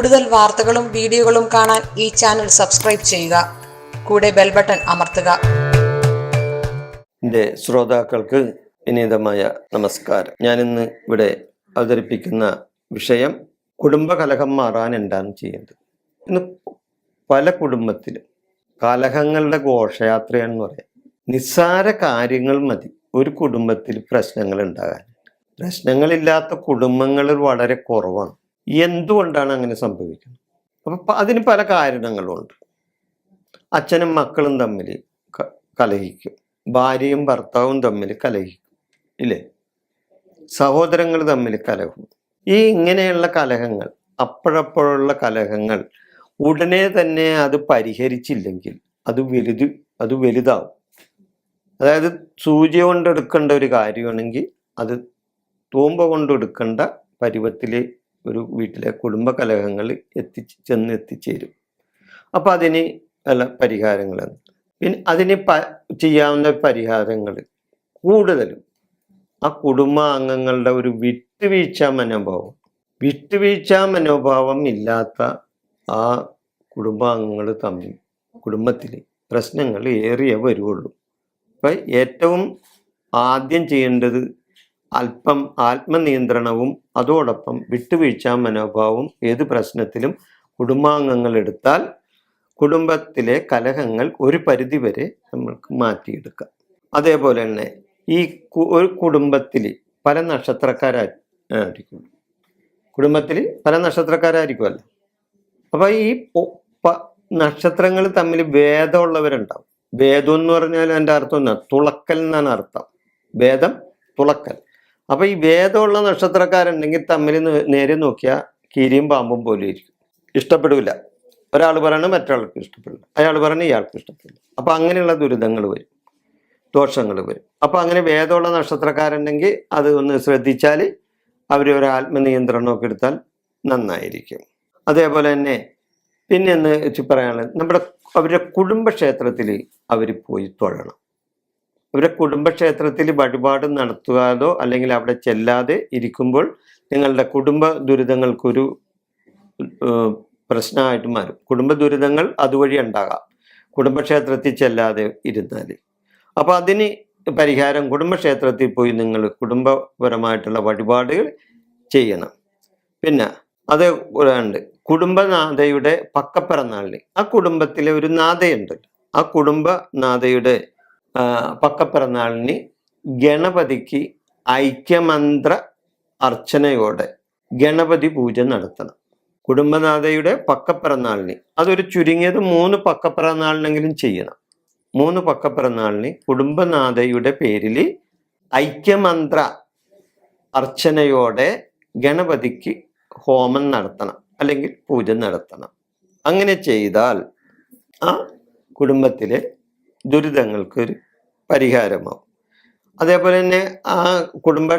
കൂടുതൽ വാർത്തകളും വീഡിയോകളും കാണാൻ ഈ ചാനൽ സബ്സ്ക്രൈബ് ചെയ്യുക. കൂടെ ബെൽ ബട്ടൺ അമർത്തുക. എന്റെ ശ്രോതാക്കൾക്ക് വിനീതമായ നമസ്കാരം. ഞാൻ ഇന്ന് ഇവിടെ അവതരിപ്പിക്കുന്ന വിഷയം കുടുംബകലഹം മാറാൻ എന്താണ് ചെയ്യേണ്ടത്? ഇന്ന് പല കുടുംബത്തിലും കലഹങ്ങളുടെ ഘോഷയാത്രയാണെന്ന് പറയാം. നിസ്സാര കാര്യങ്ങൾ മതി. ഒരു കുടുംബത്തിൽ പ്രശ്നങ്ങൾ ഉണ്ടാകാൻ. പ്രശ്നങ്ങളില്ലാത്ത കുടുംബങ്ങൾ വളരെ കുറവാണ്. എന്തുകൊണ്ടാണ് അങ്ങനെ സംഭവിക്കുന്നത്? അപ്പം അതിന് പല കാരണങ്ങളുണ്ട്. അച്ഛനും മക്കളും തമ്മിൽ കലഹിക്കും. ഭാര്യയും ഭർത്താവും തമ്മിൽ കലഹിക്കും. ഇല്ലേ? സഹോദരങ്ങൾ തമ്മിൽ കലഹും. ഈ ഇങ്ങനെയുള്ള കലഹങ്ങൾ അപ്പോഴപ്പോഴുള്ള കലഹങ്ങൾ ഉടനെ തന്നെ അത് പരിഹരിച്ചില്ലെങ്കിൽ അത് വലുത് അത് വലുതാവും. അതായത് സൂചി കൊണ്ടെടുക്കേണ്ട ഒരു കാര്യമാണെങ്കിൽ അത് തൂമ്പ കൊണ്ടെടുക്കേണ്ട പരുവത്തിൽ ഒരു വീട്ടിലെ കുടുംബ കലഹങ്ങൾ എത്തി ചെന്ന് എത്തിച്ചേരും. അപ്പം അതിന് അല്ല പരിഹാരങ്ങൾ പിന്നെ അതിന് പ ചെയ്യാവുന്ന പരിഹാരങ്ങൾ കൂടുതലും ആ കുടുംബാംഗങ്ങളുടെ ഒരു വിട്ടുവീഴ്ച മനോഭാവം. വിട്ടുവീഴ്ച മനോഭാവം ഇല്ലാത്ത ആ കുടുംബാംഗങ്ങൾ തമ്മിൽ കുടുംബത്തിൽ പ്രശ്നങ്ങൾ ഏറിയേ വരുള്ളൂ അപ്പം ഏറ്റവും ആദ്യം ചെയ്യേണ്ടത് അല്പം ആത്മനിയന്ത്രണവും അതോടൊപ്പം വിട്ടുവീഴ്ച മനോഭാവവും ഏത് പ്രശ്നത്തിലും കുടുംബാംഗങ്ങൾ എടുത്താൽ കുടുംബത്തിലെ കലഹങ്ങൾ ഒരു പരിധിവരെ നമ്മൾക്ക് മാറ്റിയെടുക്കാം. അതേപോലെ തന്നെ ഈ ഒരു കുടുംബത്തിൽ പല നക്ഷത്രക്കാരായിരിക്കും. കുടുംബത്തിൽ പല നക്ഷത്രക്കാരായിരിക്കുമല്ലോ അപ്പൊ ഈ നക്ഷത്രങ്ങൾ തമ്മിൽ ഭേദമുള്ളവരുണ്ടാവും. ഭേദം എന്ന് പറഞ്ഞാൽ എന്റെ അർത്ഥം എന്നാ? തുളക്കൽ എന്നാണ് അർത്ഥം. ഭേദം തുളക്കൽ. അപ്പൊ ഈ ഭേദമുള്ള നക്ഷത്രക്കാരുണ്ടെങ്കിൽ തമ്മിൽ നേരെ നോക്കിയാൽ കീരിയും പാമ്പും പോലും ഇരിക്കും. ഇഷ്ടപ്പെടില്ല ഒരാൾ പറയണ മറ്റൊരാൾക്ക് ഇഷ്ടപ്പെടില്ല. അയാൾ പറയണ ഇയാൾക്ക് ഇഷ്ടപ്പെടില്ല. അപ്പൊ അങ്ങനെയുള്ള ദുരിതങ്ങൾ വരും. ദോഷങ്ങൾ വരും. അപ്പൊ അങ്ങനെ ഭേദമുള്ള നക്ഷത്രക്കാരുണ്ടെങ്കിൽ അത് ഒന്ന് ശ്രദ്ധിച്ചാൽ അവർ ഒരു ആത്മനിയന്ത്രണമൊക്കെ എടുത്താൽ നന്നായിരിക്കും. അതേപോലെ തന്നെ പിന്നെ വെച്ച് പറയാനുള്ളത് നമ്മുടെ അവരുടെ കുടുംബക്ഷേത്രത്തിൽ അവർ പോയി തൊഴണം. അവരുടെ കുടുംബക്ഷേത്രത്തിൽ വഴിപാട് നടത്തുകയോ അല്ലെങ്കിൽ അവിടെ ചെല്ലാതെ ഇരിക്കുമ്പോൾ നിങ്ങളുടെ കുടുംബ ദുരിതങ്ങൾക്കൊരു പ്രശ്നമായിട്ട് മാറും. കുടുംബ ദുരിതങ്ങൾ അതുവഴി ഉണ്ടാകാം. കുടുംബക്ഷേത്രത്തിൽ ചെല്ലാതെ ഇരുന്നാൽ അപ്പോൾ അതിന് പരിഹാരം കുടുംബക്ഷേത്രത്തിൽ പോയി നിങ്ങൾ കുടുംബപരമായിട്ടുള്ള വഴിപാടുകൾ ചെയ്യണം. പിന്നെ അത് ഉണ്ട് കുടുംബനാഥയുടെ പക്കപ്പിറന്നാളിന്. ആ കുടുംബത്തിലെ ഒരു നാഥയുണ്ട്. ആ കുടുംബനാഥയുടെ പക്കപ്പിറന്നാളിന് ഗണപതിക്ക് ഐക്യമന്ത്ര അർച്ചനയോടെ ഗണപതി പൂജ നടത്തണം. കുടുംബനാഥയുടെ പക്കപ്പിറന്നാളിന് അതൊരു ചുരുങ്ങിയത് മൂന്ന് പക്കപ്പിറന്നാളിനെങ്കിലും ചെയ്യണം. മൂന്ന് പക്കപ്പിറന്നാളിന് കുടുംബനാഥയുടെ പേരിൽ ഐക്യമന്ത്ര അർച്ചനയോടെ ഗണപതിക്ക് ഹോമം നടത്തണം അല്ലെങ്കിൽ പൂജ നടത്തണം. അങ്ങനെ ചെയ്താൽ ആ കുടുംബത്തിലെ ദുരിതങ്ങൾക്ക് ഒരു പരിഹാരമാവും. അതേപോലെ തന്നെ ആ കുടുംബ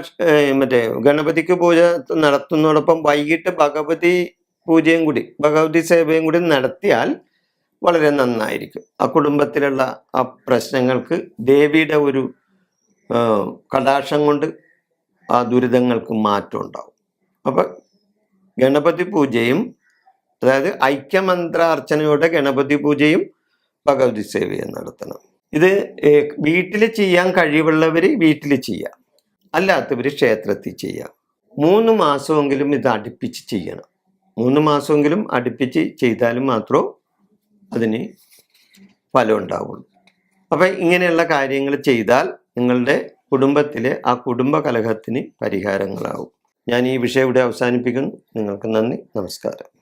മറ്റേ ഗണപതിക്ക് പൂജ നടത്തുന്നതോടൊപ്പം വൈകിട്ട് ഭഗവതി പൂജയും കൂടി ഭഗവതി സേവയും കൂടി നടത്തിയാൽ വളരെ നന്നായിരിക്കും. ആ കുടുംബത്തിലുള്ള ആ പ്രശ്നങ്ങൾക്ക് ദേവിയുടെ ഒരു കടാക്ഷം കൊണ്ട് ആ ദുരിതങ്ങൾക്ക് മാറ്റം ഉണ്ടാവും. അപ്പം ഗണപതി പൂജയും അതായത് ഐക്യമന്ത്രാർച്ചനയുടെ ഗണപതി പൂജയും ഭഗവതി സേവയെ നടത്തണം. ഇത് വീട്ടിൽ ചെയ്യാൻ കഴിവുള്ളവർ വീട്ടിൽ ചെയ്യാം. അല്ലാത്തവർ ക്ഷേത്രത്തിൽ ചെയ്യാം. മൂന്ന് മാസമെങ്കിലും ഇത് അടുപ്പിച്ച് ചെയ്യണം. മൂന്ന് മാസമെങ്കിലും അടുപ്പിച്ച് ചെയ്താലും മാത്രമേ അതിന് ഫലം ഉണ്ടാവുള്ളൂ. അപ്പം ഇങ്ങനെയുള്ള കാര്യങ്ങൾ ചെയ്താൽ നിങ്ങളുടെ കുടുംബത്തിലെ ആ കുടുംബ കലഹത്തിന് പരിഹാരങ്ങളാവും. ഞാൻ ഈ വിഷയം ഇവിടെ അവസാനിപ്പിക്കുന്നു. നിങ്ങൾക്ക് നന്ദി. നമസ്കാരം.